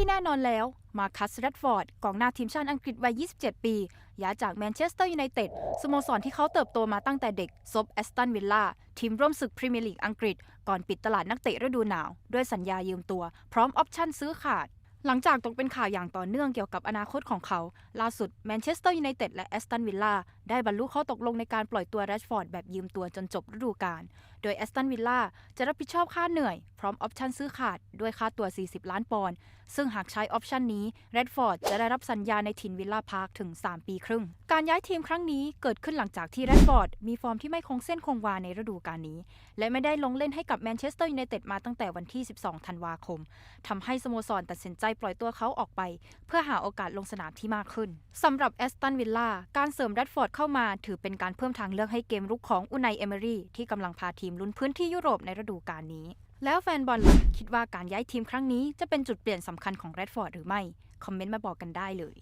ที่แน่นอนแล้ว มาคัสแรดฟอร์ดกองหน้าทีมชาติอังกฤษวัย 27 ปีย้ายจากแมนเชสเตอร์ยูไนเต็ดสโมสรที่เขาเติบโตมาตั้งแต่เด็ก ซบแอสตันวิลล่าทีมร่วมศึกพรีเมียร์ลีกอังกฤษ ก่อนปิดตลาดนักเตะฤดูหนาว ด้วยสัญญายืมตัว พร้อมออปชั่นซื้อขาด หลังจากตกเป็นข่าวอย่างต่อเนื่องเกี่ยวกับอนาคตของเขา ล่าสุดแมนเชสเตอร์ยูไนเต็ดและแอสตันวิลล่าได้บรรลุข้อตกลงในการปล่อยตัวแรชฟอร์ดแบบยืมตัวจนจบฤดูกาล โดยแอสตันวิลล่าจะรับผิดชอบค่าเหนื่อย พร้อมออปชันซื้อขาดด้วยค่าตัว 40 ล้านปอนด์ ซึ่งหากใช้ออปชันนี้แรดฟอร์ดจะได้รับสัญญาในถิ่นวิลล่าพาร์คถึง 3 ปีครึ่ง การย้ายทีมครั้งนี้เกิดขึ้นหลังจากที่แรดฟอร์ดมีฟอร์มที่ไม่คงเส้นคงวาในฤดูกาลนี้ และไม่ได้ลงเล่นให้กับแมนเชสเตอร์ยูไนเต็ดมาตั้งแต่วันที่ 12 ธันวาคมทำให้สโมสรตัดสินใจปล่อยตัวเขาออกไป เพื่อหาโอกาสลงสนามที่มากขึ้นสำหรับแอสตันวิลล่าการเสริมแรดฟอร์ดเข้ามา ถือเป็นการเพิ่มทางเลือกให้เกมรุกของอุไนเอเมรี่ที่กำลังพาทีมลุ้นพื้นที่ยุโรปในฤดูกาลนี้ แล้วแฟนบอลล่ะคิดว่าการย้ายทีมครั้งนี้จะเป็นจุดเปลี่ยนสำคัญของแรดฟอร์ดหรือไม่คอมเมนต์มาบอกกันได้เลย